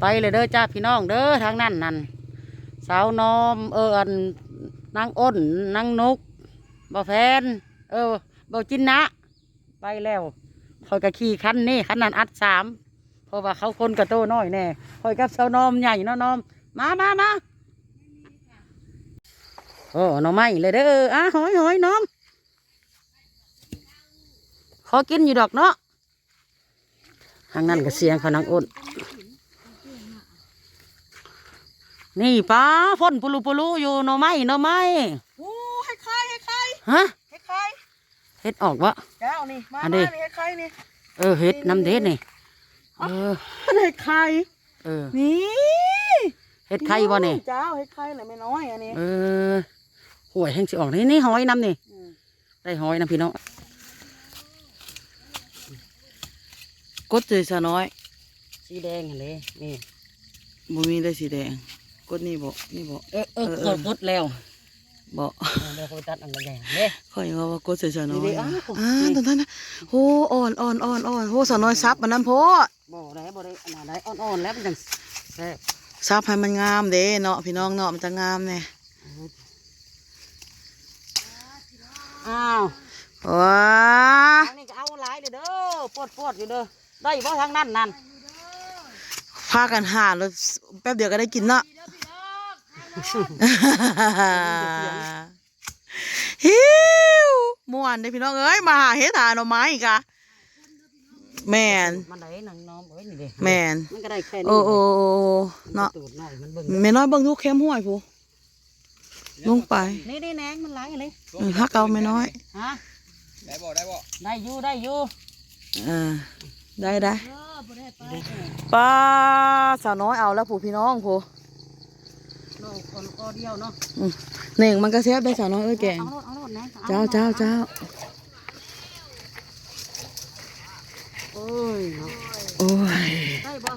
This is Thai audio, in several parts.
ไปเลยเด้อจ้าพี่น้องเด้อทางนั้นนั่นสาวนอมเอออันนางอ้นนางนุกบ่แฟน เออบ่จินนะ ไปแล้วคอยกะขี่คันนี่คันนั้นอัดสามเพราะว่าเขาคนกระโตน้อยแน่คอยกับสาวนอมใหญ่นาะนอมมามามาโอ้หน่อไม้เลยเด้ออะหอยหอยน้อมขอกินอยู่ดอกเนาะทางนั้นก็เสียงเขานางอ้น นี่ป้าฝนปุลุปุลุอยู่หน่อไม้หน่อไม้โอ้ให้ใครให้ใครฮะให้ใครเฮ็ดออกวะเจ้านี่มาอันมานี้นี่ให้ใครนี่เออเฮ็ดน้ำเด็ดนี่เออให้ใครเออนี่เฮ็ดไข่บ่นี่เจ้าให้ใครน่ะไม่น้อยอันนี้เออห่วยแห้งสิออกนี่นี่หอยน้ำนี่มได้หอยน้ำพี่น้องกดเลยซะน้อย สีแดงเลยนี่บ่มีได้สีแดง กดนี่บ่นี่บ่เออเออเออเออพดแล้วบ่เดี๋ยวเขาไปตัดอันแดงๆเด้ข่อยว่าว่ากดใส่ซะน้อยนี่ๆอ้าวอ่าตอนนั้นนะโหอ่อนอ่อนอ่อนอ่อนโหซะน้อยซับมันนั้นโพดบ่ได้บ่ได้อันนั้นได้อ่อนๆแล้วมันจังแซ่บซับให้มันงามเด้เนาะพี่น้องเนาะมันจะงามแน่อ้าวว้าทางนี้ก็เอาหลายเลยเด้อปวดปวดๆอยู่เด้อได้บ่ทางนั้นนั่นพากันหาแล้วแป๊บเดียวก็ได้กินเนาะ ฮิวม่วนเด้อพี่น้องเอ้ยมาหาเฮ็ดหาหน่อไม้อีกอะแม่นมันได้หนังน้อมเอ้ยนี่เด้แม่นมันก็ได้แค่นี้โอ้โอ้โอ้เนาะตูดหน่อยมันเบิ่งแม่น้อยเบิ่งทุกเข้มห้วยผู้ลงไปนี่นี่แหนงมันหลายเลยเออฮักเอาแม่น้อยฮะได้บ่ได้บ่ได้อยู่ได้อยู่เออได้ได้ป้าสาวน้อยเอาแล้วผู้พี่น้องผู้ โลกคนก็เดียวเนาะอืมหนึ่งมันก็แซ่บได้สาวน้อยเอ้ยแกงเอาโลดเอาโลดนะอเจ้าเจ้าเจ้าโอ้ยเนาะโอ้ยได้บ่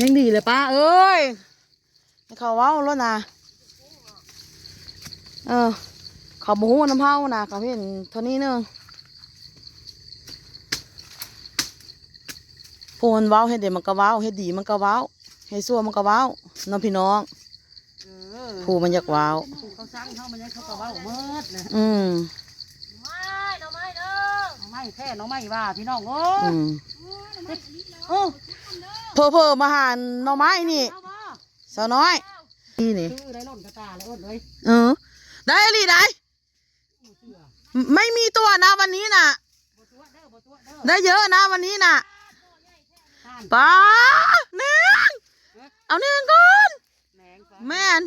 ยังดีเลยป้าเอ้ยให้เขาเว้าแล้วนะเออเขาบูน้ำเผานะเขาเห็นเท่านี้เนึงพูนเว้าเฮ็ดเดี๋ยวมันก็เว้าเฮ็ดดีมันก็เว้าเฮ็ดซั่วมันก็เว้าน้องพี่น้องเออ ผู้มันอยากเว้าผู้เขาสั่งเขามันยังเขาก็เว้าเมิดนะอืมไม่น้องไม่เด้อน้องไม่แค่น้องไม่ว่าพี่น้องโอ้อืมโอ้เพอเพอๆมาหาหน่อไม้นี่เอาบ่สาวน้อยนี่นี่คือได้ล่นกระตาเลยอ้นเลยเออ ได้หรือได้ไม่มีตัวนะวันนี้น่ะบ่ตัวเด้อบ่ตัวเด้อได้เยอะนะวันนี้น่ะท่านป้าเน่งเอาเน่งก่อน แหนงซะแม่น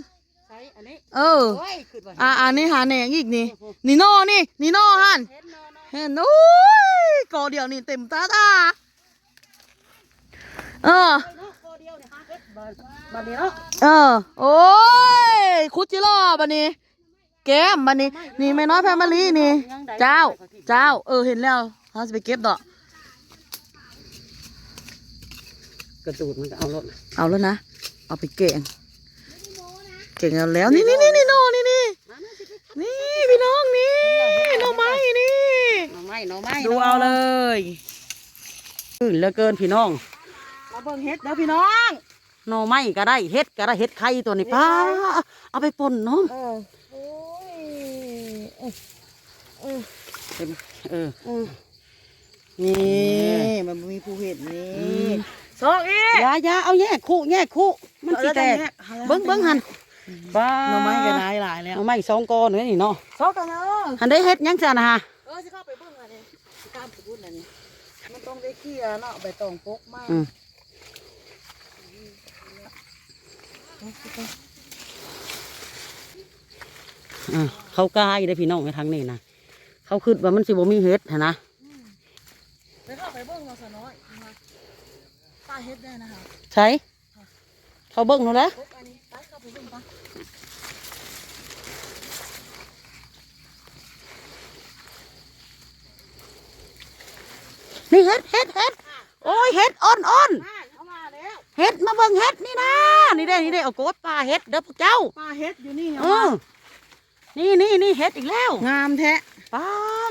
ใช้อันนี้เออ โอ้ยขึ้นว่าอ่าอันนี้หาแหนงอีกนี่นี่โน่นี่นี่โน่ฮันเห็นเนาะเนาะเห็นโอ้ยกอเดียวนี่เต็มตาตาเออ เนาะโคเดียวเนี่ยหาเฮ็ดเบิดบัดนี้เนาะเออ โอ้ย คุดจิรอบันนี้ แก้มบันนี้ นี่แม่น้อยแพรมารีนี่ เจ้า เจ้า เออ เห็นแล้วเขาจะไปเก็บดอก กระตูดมันก็เอารถเอาแล้วนะ เอาไปเก่งเก่งเอาแล้วนี่นี่นี่นี่โน่นี่นี่นี่พี่น้องนี่หน่อไม้นี่หน่อไม้หน่อไม้ดูเอาเลยอือเหลือเกินพี่น้องมาเบิ่งเฮ็ดเด้อพี่น้องหน่อไม้ก็ได้เฮ็ดก็ได้เฮ็ดไข่ตัวนี้ป้าเอาไปป่นเนาะเออโอ้ยเออเออเออเออนี่มันมีผู้เห็นนี่อืมสองอีกอย่าอย่าเอาแยกคู่แยกคู่มันสิแตกเบิ้งเบิ้งหัน ป้าหน่อไม้ก็ได้หลายแล้วหน่อไม้สองก้อนเลยนี่เนาะสองกันเนาะหันได้เฮ็ดหยังจ้ะนะฮะเออสิเข้าไปเบิ่งอันนี้สิกล้ามไปบุญอันนี้มันต้องได้ขี้อะเนาะใบตองปกมากอืมอ่าเขากล้าอยู่ได้อพี่น้องในทางนี้นะเขาคิดว่ามันสิบ่มีเฮ็ดหั้นนะไปเข้าไปเบิ่งเราซะน้อยมาป้าเฮ็ดได้นะคะใช่เขาเบิ้งนู่นแหละ ปกอั นนี้ไปเข้าไปเบิ่งปะนี่เฮ็ดเฮ็ดเฮ็ดโอ้ยเฮ็ดอ่อนอ่อนป้าเอามาแล้วเฮ็ดมาเบิ่งเฮ็ดนี่นะนี่ได้นี่ได้เอาโกดปลาเฮ็ดเด้อพวกเจ้าป้าเฮ็ดอยู่นี่เออนี่นี่นี่เฮ็ดอีกแล้ว งามแท้ป้า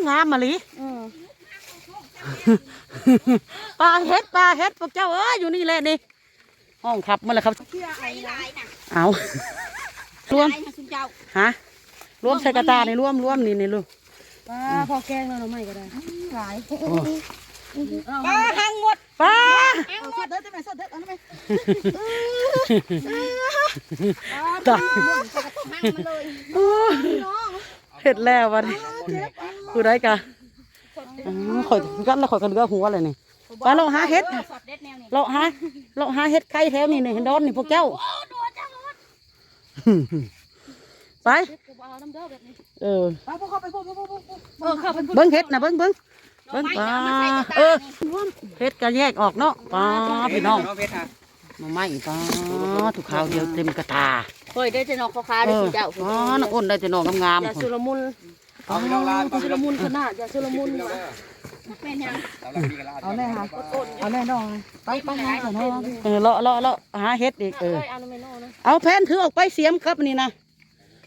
งามมาลีเออปลาเฮ็ดปลาเฮ็ดพวกเจ้าเอ้ยอยู่นี่แหละนี่ห้องขับมันแหละครับเชื่อไอ้หลายน่ะเอารวมไอ้นะคุณเจ้าฮะรวมใส่กระตานี่รวมรวมนี่นี่ลูกป้าพอแกงแล้วเราไม่ก็ได้หลายโอ้ ป้าหังหมดป้าเอาสดเด้อได้ไหมสดเด้อเอาได้ไหมตายหังมันเลยโอ้ยเห็ดแล้ววันนี้คือได้กะอ๋อข่อยกันแล้วข่อยกันเรือหัวเลยนี่ไปเราหาเห็ดสดเด็ดแนวนี้เราหาเราหาเห็ดไข่แถวนี่นี่เห็นดอนนี่พวกเจ้าไปเอาน้ำเด้อแบบนี้เออไปพวกเข้าไปพวกพวกพวกพวกเออเข้าไปเบิ้งเห็ดนะเบิ้งเบิ้ง เบิ่งเบิ่งปลาปลาเอเอออเห็ดก็แยกออกเนาะปลาพี่น้องเพชรฮะมาไม่ปลาถูกขาวเดียวเต็มกระตาเฮ้ยได้จะนอนคาเอได้อคุณเจ้าอ๋อน้ำอ้นได้แต่นองงามอย่าๆชุลมุนเอาไปลองลานเอาไปชุลลองมุนขนาดอย่าชุลมุนเอาว่ะแม่นยังเราพี่กันลานเอาแน่ค่ะเอาแน่นอนไปไปหาของน้องเออเลาะเลาะเลาะหาเห็ดอีกเออเอาไม่นอนนะเอาแผ่นถือออกไปเสียมครับนี่นะ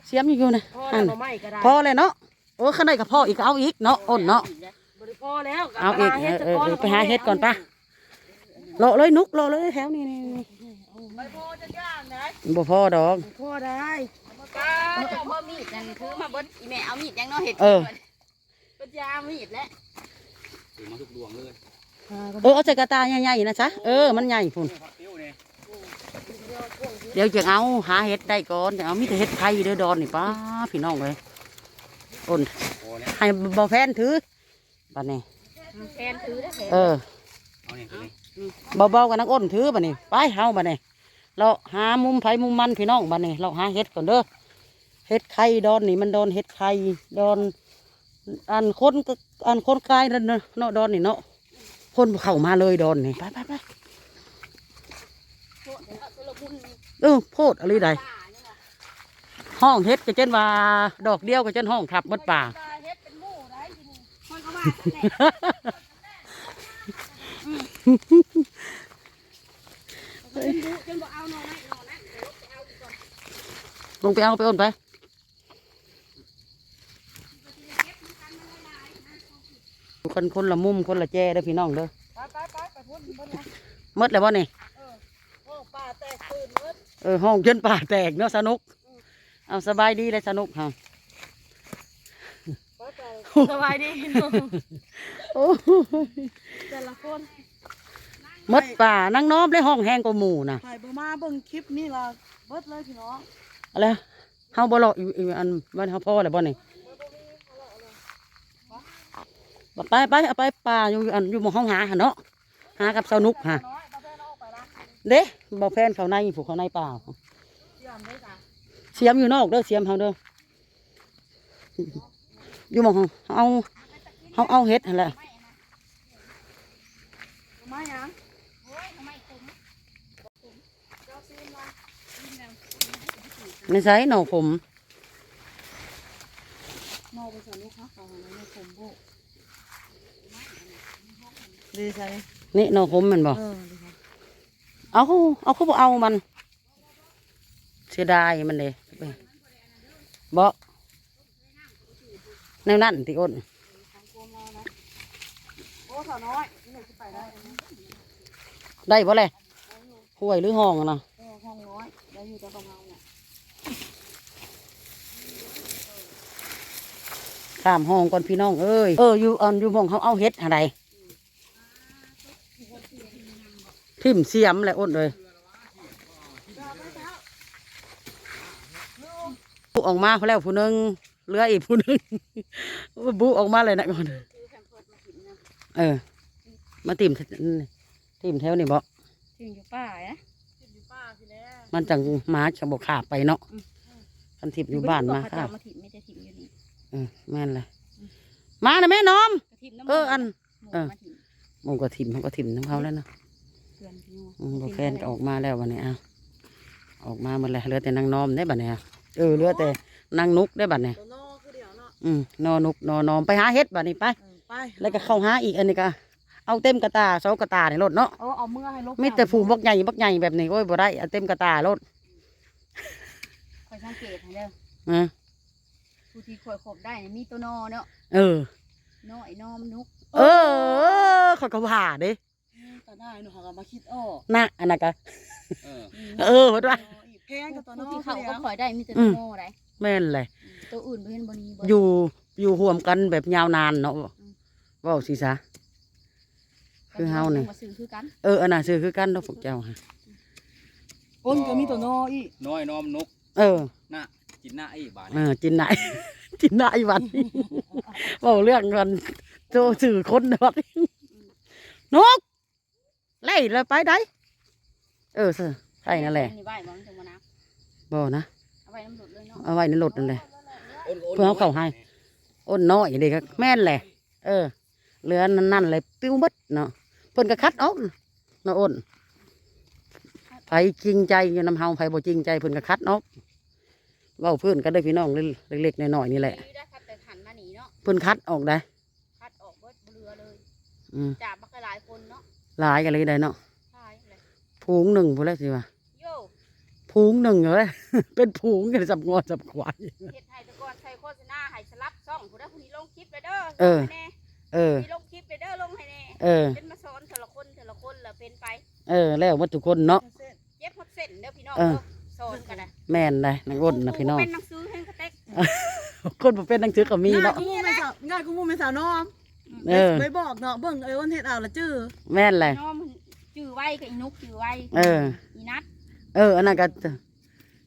เสียมอยู่นะพ่ออัแล้วนเราไม่ก็ได้พอเลยเนาะโอ้ข้างในกับพ่ออีกเอาอีกเนาะอ้นเนาะ บริพอแล้วเอาอีกเออเออเออไปหาเห็ดก่อนปะเลาะเลยนุกเลาะเลยแถวนี้นี่นี่ไม่พอจะย่างนะบ่พอดอกพอได้ป้าเจ้าพ่อมีดนั่นคือมาเบิ้อีแม่เอามีดยังเนาะเห็ดเออปัญญามีดแล้วถือมาทุกดวงเลยเออเอาใส่กระตาใหญ่ๆนะจ๊ะเออมันใหญ่พุ่นผักติ้วเนี่ยเดี๋ยวจะเอาหาเห็ดได้ก่อนจะเอามีแต่เห็ดไข่เด้อดอนนี่ป้าพี่น้องเลยอ้นโอ้เนี่ยให้บ่แฟนถือ บัดนี้แฟนถือได้แฟนเออเอาเนี่ยตัวนี้เบาๆกันนักอ้นถือบัดนี้ไปเฮาบัดนี้เราหามุมไผมุมมันพี่น้องบัดนี้เราหาเห็ดก่อนเด้อเห็ดไข่ดอนนี่มันดอนเห็ดไข่ดอนอันคนก็อันคนกายนั่นเนาะเนาะดอนนี่เนาะคนเข้ามาเลยดอนนี่ไปไปไปเออโพดอะไรใดห้องเห็ดก็เช่นว่า ดอกเดียวก็เช่นห้องขับหมดป่า ละจนดุจนบ่เอานอนให้นอนนะเดี๋ยวไปเอาอีกก่อนลงไปเอาไปโอนไปคนคนละมุมคนละแจเด้อพี่น้องเด้อไปไปไปไปพุ่นพุ่นนะหมดแล้วบ่นี่โอ้ป่าแตกตื่นเบิดเออห้องจนป่าแตกเนาะสนุก เอาสบายดีเลยสนุกฮะไปไป สบายดีพี่น้องโอ้แต่ละคนหมดป่านั่งน้อมได้ห้องแห้งกว่าหมู่น่ะใครบ่มาเบิ่งคลิปนี่ล่ะเบิดเลยพี่น้องอะไรเฮาบ่เลาะอยู่อยู่อันบ้านเฮาพ่อแล้วบ่นี่ไปไปเอาไปป่าอยู่อันอยู่หมู่ห้องหาหั่นเนาะหากับสนุกฮะน้อยตาแพนเอาออกไปละเด้บ่แฟนเขาในผูกเขาในป่าเสียมได้จ้ะเสียมอยู่นอกเด้อเสียมเฮาเด้อ อยู่หมองเอาเฮาเอาเฮ็ดหั่นแหละมาหยังโอ้ยทำไมผมในไสหนอผมนอกไปสนุกค่ะของในผมโบดีใจนี่หนอผมแมันบ่เออดีค่ะเอาเขาเอาเขาบ่เอามัน เสียดายมันเด้บ่ แนวนั้นติอ้นโอ้สาวน้อยนี่หนูจะได้ได้บ่แหละห่วยหรือห้องอะนะห้องน้อยได้อยู่แต่กำลังเนี่ยข้ามห้องก่อนพี่น้องเอ้ยเอออยู่อันอยู่มองเขาเอาเฮ็ดอะไรทิมเสียมแหละอ้นเลยออกมาเขาแล้วผู้หนึง เหลืออีกผู้หนึงบุออกมาเลยนะก่อนเออ มาติ่มติ่มแถวนี่บ่ถึงอยู่ป่านะอยู่ป้าพี่แล้วมันจังหมาจะบอกขาบไปเนาะคันทิพอยู่บ้านมาเขาค่ะจะมาถิ่มไม่ได้ถิ่มอยู่นี่เออแม่นเลยมานะแม่น้อมกระถิ่มน้ำเอออันหมูเออมาถิ่มหมันก็ทิมมันก็ทิมน้ำเขาแล้วเนาะเพื่อนพี่น้องอืมบ่แฟนก็ออกมาแล้ววันนี้อะออกมาหมดเลยเหลือแต่นางน้อมได้บัดเนี้ยเออเหลือแต่ นางนุกได้บัดเนี้ยตัวนอกคือเดี๋ยวเนาะอืมนอนุกนอนอมไปหาเฮ็ดบัดนี้ไป เออไปแล้วก็เข้าหาอีกอันนี้ก็ เอาเต็มกระตาเสากระตาในรถเนาะ เออเอาเมื่อให้ลบมีแต่ผูบักใหญ่บักใหญ่แบบนี้โอ้ยบ่ได้เอาเต็มกระตารถคอยสังเกตให้เด้ออะผู้ที่คอยขบได้เนี่ยมีตัวนอเนาะเออน้อยนอมนุกเออเขาก็ว่าเด้แต่ง่ายหนูหามาคิดออกนะอันนั้นก็เออเออว่าแพงกับตัวน้ผู้องที่เขาเดียก็วข่อยได้มีแต่อืตัวมโง่ได้ แม่นเลยตัวอื่นบ่เห็นบ่นี้บ่อยู่อยู่ห่วมกันแบบยาวนานเนาะเว่าสิซะคือเฮานี่บ่ซื้อคือกันเอออันน่ะซื้อคือกันเนาะพวกเจ้าฮะอ้นก็มีตัวน้ออีกน้อยน้อมนก เออหน้ากินหน้าไอ้บาทเออจินไหนจินไหนวันนี้เว่าเรื่องกันโจสื่อคนวันนี้นกไล่เลยไปได้เออสิใช่นั่นแหละนี่ไว้บ่มันถึงบ่นะบ่นะเอาไว้น้ำหลุดเลยเนาะเอาไว้ในรถนั่นแหละอ้นเพื่อเอาเข้าให้อ้นน้อยเด็กแม่นแหละ เออเหลือนั่นนั่นเลยปิ้วหมดเนาะเพิ่นก็คัดออกเนาะอ้นไผจริงใจอยู่นำเฮาไผบ่จริงใจเพิ่นก็คัดออกเว้าเพื่อนก็ได้อพี่น้องเล็กๆน้อยๆนี่แหละดีได้ครับแต่หันมาหนีเนาะเพิ่นคัดออกได้คัดออกเบิดบ่เหลือเลยอืมจับบักหลายคนเนาะหลายกันเลยได้เนาะใช่เลยผูงหนึ่งพูดแล้วสิว่าโย ผูงหนึ่งเลย เป็นผูงกันสับงอสับควายเฮ็ดให้แตะกอนใส่โฆษณาให้สลับช่องผู้ใดผู้นี้ลงคลิปไปเด้อเออลงให้แน่เออ มีลงคลิปไปเด้อลงให้แน่เออ เป็นมาสอนแต่ละคนแต่ละคนละเป็นไปเออ แล้ววัตถุกคนเนาะ เย็บหดเส้นเด้อพี่น้องเออเด้อสอนกันนะแม่นเลยนางอ้นนะพี่น้อง เป็นหนังสือให้กระเต็กคนบ่เป็นหนังสือก็มีง่ายเนาะกูมูเป็นสาวง่ายกูมูเป็นสาวน้อมเออ ไปบอกเนาะเบิ่งไอ้อ้นเฮ็ดเอาละจื้อแม่นเลย น้องมันจื้อไว้กับอีนุกจื้อไว้เออ อีนัด เอออันนั้นก็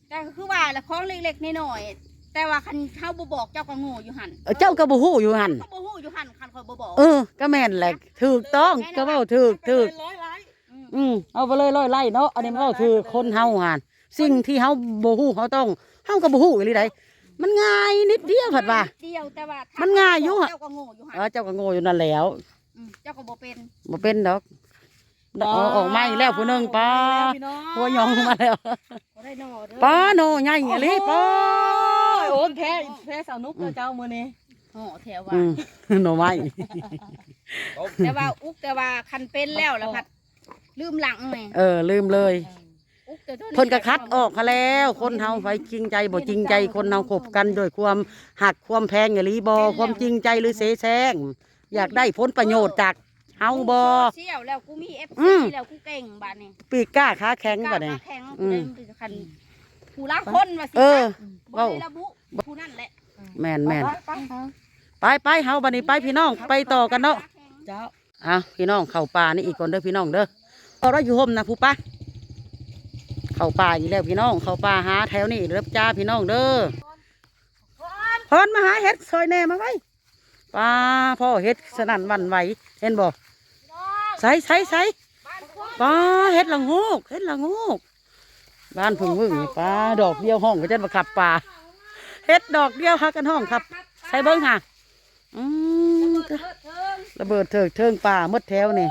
แต่ก็คือว่าละของเล็กๆน้อยๆแต่ว่าคันเฮาบ่บอกเจ้าก็โง่อยู่หั่นเออเจ้าก็บ่ฮู้อยู่หั่นเขาบ่ฮู้อยู่หั่นคันเขาบ่บอกเออ ก็แม่นแหละถูกต้องก็เว้าถูกถูกร้อยไลค์มอืมเอาไปเลยร้อยไร่เนาะอันนี้มันก็คือคนเฮาหั่นสิ่งที่เฮาบ่ฮู้เฮาต้องเฮาก็บ่ฮู้อีหลีใดมันง่ายนิดเดียวผัดว่าเดียวแต่ว่ามันง่ายอยู่อะเจ้าก็โง่อยู่หั่นเออเจ้าก็โง่อยู่นั่นแหล้วอืมเจ้าก็บ่เป็นบ่เป็นดอก เอาออกมาอีกแล้วผู้หนึงป้าพี่น้องหัวยองมาแล้วบ่ได้นอเด้อป้าโนใหญ่อีหลีป้าโอ้ยแพ้แพ้สาวนุกเด้อเจ้ามื้อนี้ห่อแถวว่าอืมโนไม้แต่ว่าอุกแต่ว่าคันเป็นแล้วแล้วพัดลืมหลังไงเออลืมเลยอุกแต่ตัวเพิ่นก็คัดออกเขาแล้ว คนเฮาไฟจริงใจบ่จริงใจคนเฮาคบกันด้วยความหักความแพงอีหลีบ่ความจริงใจหรือเสแสร้งอยากได้ผลประโยชน์จาก เฮาบ่ เชี่ยวแล้วกูมี FC อืมแล้วกูเก่งบาดนี้ปีกกล้าขาแข็งกล้าบัดนี้มาแข่งอืกูมได้เป็นคันผู้ละคนว่าสิเออ บ่เว้าได้ระบุผู้นั่นแหละแม่นแม่นไปไปไปไปเฮาบัดนี้ไปพี่น้องไปต่อกันเนาะ เจ้าอะพี่น้องเข้าป่านี่อีกคนเด้อพี่น้องเด้อเอาเราอยู่ห่มนะผู้ปะเข้าป่าอีกแล้วพี่น้อง เข้าป่าหาแถวนี้เด้อจ้าพี่น้องเด้อพรมาหาเห็ดซอยแหน่มาไว้ป้าพ่อเห็ดสนั่นหวันไหวเห็นบ่ ใส่ใส่ใส่ป้าเห็ดละโงกเห็ดละโงกบ้านพึ่งมึงป้าดอกเดียวห้องก็จะมาขับป่าเห็ดดอกเดียวหากันห้องครับ ใส่เบิ้งค่ะอืมระเบิดเถิกเทิงป่าหมดแถวนี่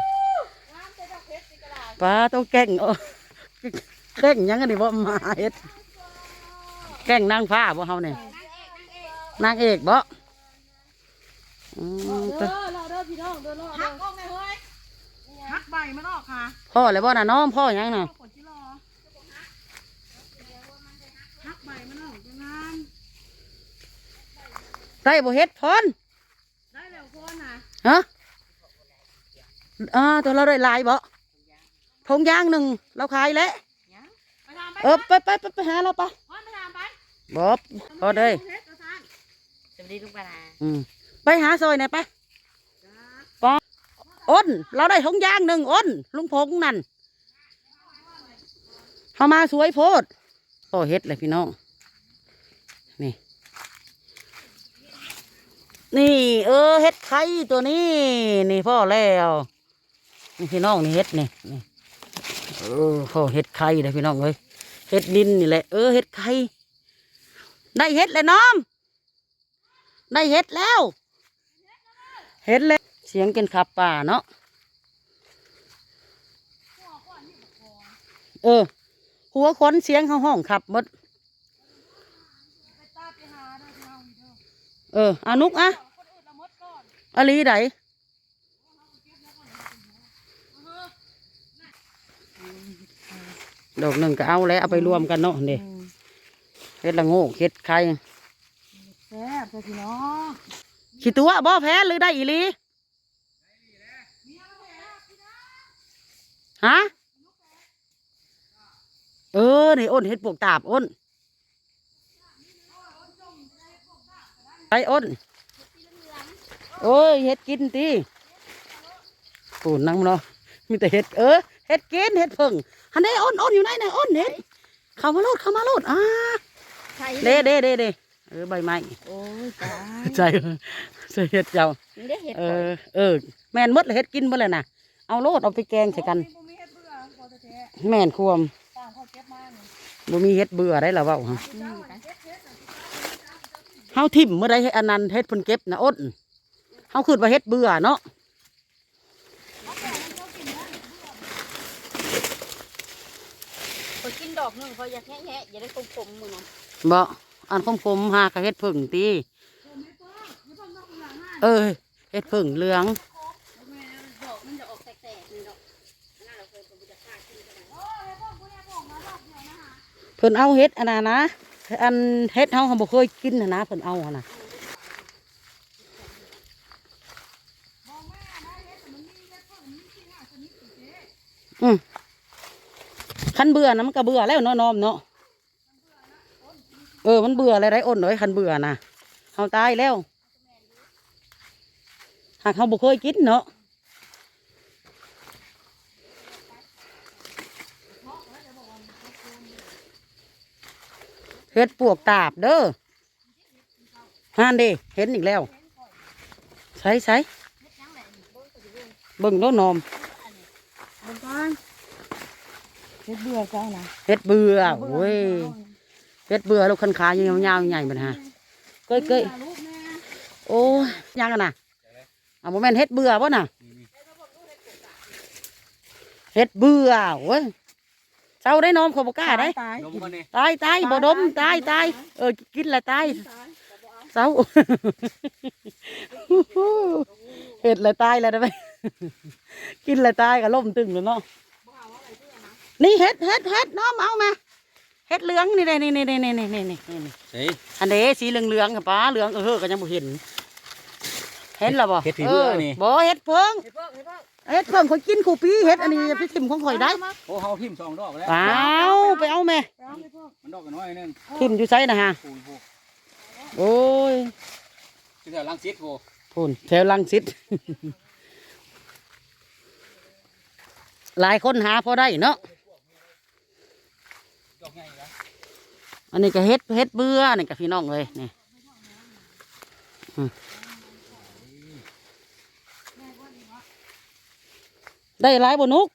ป่าต้องแก่งเอาแก่งยังกันนี่บ่มาเฮ็ดแก่งนางฟ้าบ่เฮานี่นางเอกบ่อืมเด้อรอเด้อพี่น้องเด้อรอฮักอ อกแม่เฮ้ยฮักใบมันออกค่ะพ่อเลยบ่น่ะน้องพ่อหยังน่ะกดที่รอฮักใบมันออกจังนั้นได้บ่เฮ็ดพรได้แล้วคนน่ะฮะอ่าตัวเราได้หลายบ่ทงยางหนึ่งเราขายแล้วไปทำไปเออไปไปไปไปหาเราไปพอนไปทำไปบ่พอเด้ยเฮ็ดกระซันสวัสดีลุงปานาอืมไปหาซอยไหนอยไปปอ อ้น เราได้ทงยางหนึ่งอ้น ลุงพงนั่นเขามาสวยโพดโอ้เฮ็ดเลยพี่น้อง นี่ นี่ เออเฮ็ดไข่ตัวนี้ นี่พ่อแล้วนี่พี่น้องนี่เฮ็ดนี่นี่เออพ่อเฮ็ดไข่เลยพี่น้องเอ้ยเฮ็ดดินนี่แหละเออเฮ็ดไข่ได้เฮ็ดเลยน้อมได้เห็ดแล้วเห็ดแล้ว เสียงกินขับป่าเนาะเออ หัวขนเสียงเขาห้องขับหมดเอออานุกอะอลีไดดอกหนึ่งก็เอาแล้วเอาไปรวมกันเนาะเด้เห็ดละโงกเห็ดไข่แซ่บพี่น้องขี้ตัวบ่แพ้หรือได้อีหลี ฮะเออนี่อ้นเฮ็ดปวกตาบอ้นไปอ้นโอ้ยเฮ็ดกินตีปูนนั่งเนาะมีแต่เฮ็ดเออเฮ็ดกินเฮ็ดเพิ่งฮันเด้อ้นอ้นอยู่ไหนน่ะอ้นเฮ็ดเข้ามาโลดเข้ามาโลดอ่าใช่เด้เด้เด้เด้เออใบไม้โอ้ยตายใจใส่เฮ็ดเจ้านี่ได้เห็ดเออเออแม่นหมดเลยเฮ็ดกินหมดเลยน่ะเอาโลดเอาไปแกงใส่กัน แม่นควมบ่มีเฮ็ดเบื่อได้หรอเว้าฮะเฮาทิ่มเมื่อใดให้อันนั้นเฮ็ดเพิ่นเก็บนะอ้นเฮาคิดว่าเฮ็ดเบื่อเนาะพอกินดอกหนึงพออยากแงะๆอย่าได้คมๆมือนะบ่อันคมๆหากะเฮ็ดเพิ่งตีเออเฮ็ดเพิ่งเหลือง ดอกมันจะออกแตกๆนี่ดอกน่าเราเคยไปจะฆ่ากินกันนะ เพิ่นเอาเฮ็ดอันนั้นนะอันเฮ็ดเฮาเฮาบ่เคยกินนะนะเพิ่นเอาหั่นน่ะอืมคันเบื่อนะมันก็เบื่อแล้วเนาะนอมเนาะเออมันเบื่ออะไรไรอ้นเลยคันเบื่อนะเฮาตายแล้วหากเฮาบ่เคยกินเนาะ เฮ็ดปวกตาบเด้อฮานเด้เห็นอีกแล้วใส่ใส่เบิ่งโน้นอมเฮ็ดเบื่อจ้านะเฮ็ดเบื่อโอ้ยเฮ็ดเบื่อลูกคันขายาวๆใหญ่ๆมันฮะเก้ยเก้ยโอ้ยยังกันน่ะอะโมแม่นเฮ็ดเบื่อป่ะน่ะเฮ็ดเบื่อโอ้ย เต่าได้นมเขาบอกล้าได้ ตายตายบอดมตายตายเออกินละตายเศร้าเห็ดละตายแล้วได้ไหมกินละตายกับล่มตึงเลยเนาะนี่เห็ดเห็ดเห็ดน้อมเอามาเห็ดเหลืองนี่เลยนี่นี่นี่นี่นี่นี่นี่เฮ้ยอันเดสีเหลืองเหลืองป้าเหลืองเออก็ยังบ่เห็น เห็นหรอบ่เห็ดผีเพื่อนี่บ่เห็ดเพิ่งเห็ดเพิ่งเห็ดเพิ่ง คนกินขู่ปีเฮ็ดอันนี้ไปทิ่มของข่อยได้โอ้เฮาพิมพ์สองดอกแล้ว เอาไปเอาแม่ มันดอกกันน้อยนึงทิ่มอยู่ไสนะฮะ ปูนปูโอ้ยที่แถวลังสิตปูพูนแถวลังสิตหลายคนหาพอได้เนาะ ดอกใหญ่แล้วอันนี้ก็เฮ็ดเฮ็ดเบื่อนี่กับพี่น้องเลยนี่อืม ได้หลายบ่นุก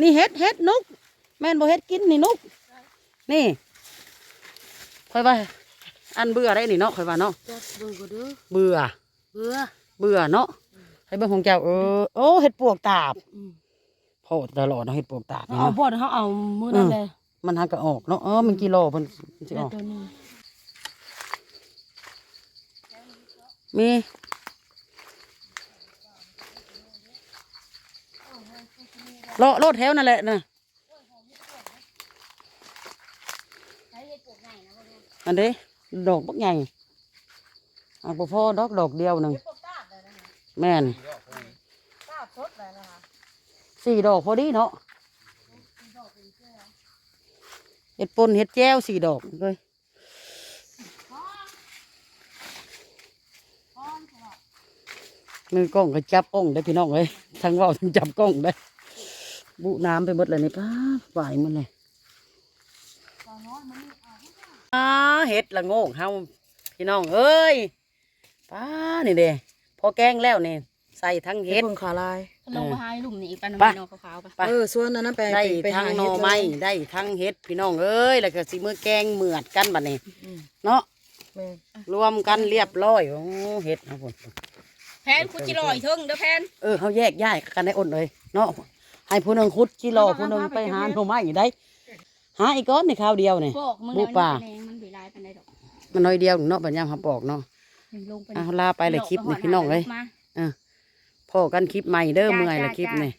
นี่เฮ็ดเฮ็ดนุก แม่นบ่เฮ็ดกินนี่นุก นี่ค่อยว่า อันเบื่อได้นี่เนาะค่อยว่าเนาะจักเบิ่งก็เด้อเบื่อ เบื่อเบื่อเนาะให้เบิ่งของเจ้าเออโอ้เฮ็ดปวกตาบอืมโพดตลอดเนาะเฮ็ดปวกตาบนี่เอาเนาะ บ่เฮาเอามื้อนั้นอืมเลยมันหาก็ออกเนาะเออมันกิโลเพิ่นสิได้ออกตัวหนึงมี โลโลดแถวนั่นแหละนะใช้เห็ดปลูกใหญ่นะพวกนี้อันเด้ดอกบักใหญ่อะบ่พอดอกดอกเดียวหนึ่งแม่นสี่ดอกพอดีเนาะเห็ดปนเห็ดแจ้วสี่ดอกเลยมือกล้องก็จับกล้องได้พี่น้องเลยทั้งว่าทั้งจับกล้องได้ บุน้ำไปหมดเลยนี่ป้าฝ่ายมันเลยอ่าเห็ดละโงกเฮาพี่น้องเอ้ยป้านี่เด้พอแกงแล้วนี่ใส่ทั้งเฮ็เห็ดดเบิ่งขา ลาย ลงมาหาหลุมนี่อีกปันไปน้องขาวๆไปไปเออส่วนนั้นนะไปได้ไปทั้งหาหน่อเฮ็ดเลยไม้ได้ทั้งเห็ดพี่น้องเอ้ยแล้วก็สิมือแกงเหมือดกันบัดนี้อืมเนาะแม่นรวมกันเรียบร้อยโอ้เห็ดครับผมแพนคุจิลอยเทิงเด้อแพนเออเขาแยกย้ายกันได้อดเลยเนาะ ให้ผู้หนึงคุดกิโลผู้หนึงไปหาหน่อไม้ได้ หาอีกก้อนในข้าวเดียวนี่ บอกมึงหมูแล้วป่านี่มันบีลายปันได้ดอกมันน้อยเดียวเนาะปัญญามหาปอกเนาะลงไปเอาลาไปเลยคลิปนี่พี่น้องเลย มาพอกันคลิปใหม่เด้อเมื่อยละคลิปนี่